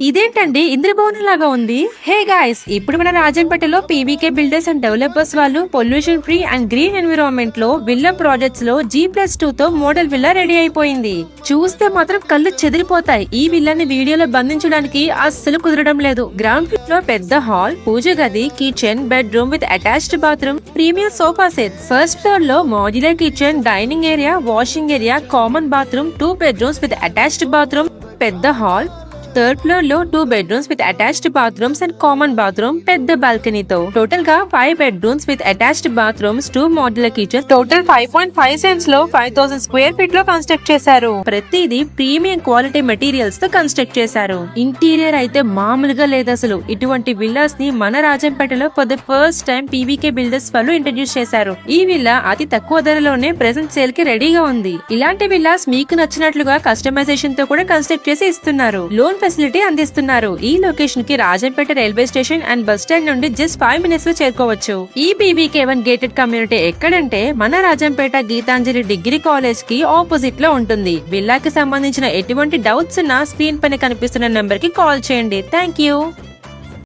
ఇదేంటండి? ఇంద్రభవనం లాగా ఉంది. హే గాయస్ ఇప్పుడు మన రాజంపేటలో పీవీకే బిల్డర్స్ అండ్ డెవలపర్స్ వాళ్ళు పొల్యూషన్ ఫ్రీ అండ్ గ్రీన్ ఎన్విరాన్మెంట్లో విల్లా ప్రాజెక్ట్స్లో జీ ప్లస్ టూ తో మోడల్ విల్లా రెడీ అయిపోయింది. చూస్తే మాత్రం కళ్ళు చెదిరిపోతాయి. ఈ విల్లాని వీడియోలో బంధించడానికి అస్సలు కుదరడం లేదు. గ్రౌండ్ ఫ్లోర్లో పెద్ద హాల్ పూజ గది kitchen bedroom with attached bathroom premium sofa set first ఫ్లోర్లో modular kitchen dining area washing area common bathroom two bedrooms with attached bathroom పెద్ద హాల్ థర్డ్ ఫ్లోర్లో two bedrooms with attached bathrooms and common bathroom పెద్ద బాల్కనీతో. టోటల్గా five bedrooms with attached bathrooms two modular kitchen total five point five సెన్స్లో five thousand square ఫీట్లో construct చేశారు. ప్రతిదీ premium quality మెటీరియల్స్తో construct చేశారు. ఇంటీరియర్ అయితే మామూలుగా లేదు అసలు. ఇటువంటి విల్లాస్ని మన రాజంపేటలో for the first time PVK builders వాళ్ళు ఇంట్రడ్యూస్ చేశారు. ఈ విల్లా అతి తక్కువ ధరలోనే ప్రెసెంట్ సేల్కి రెడీగా ఉంది. ఇలాంటి విల్లాస్ మీకు నచ్చినట్లుగా కస్టమైజేషన్తో కూడా కన్స్ట్రక్ట్ చేసి ఇస్తున్నారు. లోన్ ఫెసిలిటీ అందిస్తున్నారు. ఈ లొకేషన్కి Rajampet railway station and bus stand నుండి జస్ట్ ఫైవ్ మినిట్స్లో చేరుకోవచ్చు. ఈ బీబీకే వన్ గేటెడ్ కమ్యూనిటీ ఎక్కడంటే మన రాజంపేట గీతాంజలి డిగ్రీ కాలేజ్కి ఆపోజిట్లో ఉంటుంది. విల్లాకి సంబంధించిన ఎటువంటి డౌట్స్ ఉన్నా స్క్రీన్ పైన కనిపిస్తున్న నెంబర్కి కాల్ చేయండి. Thank you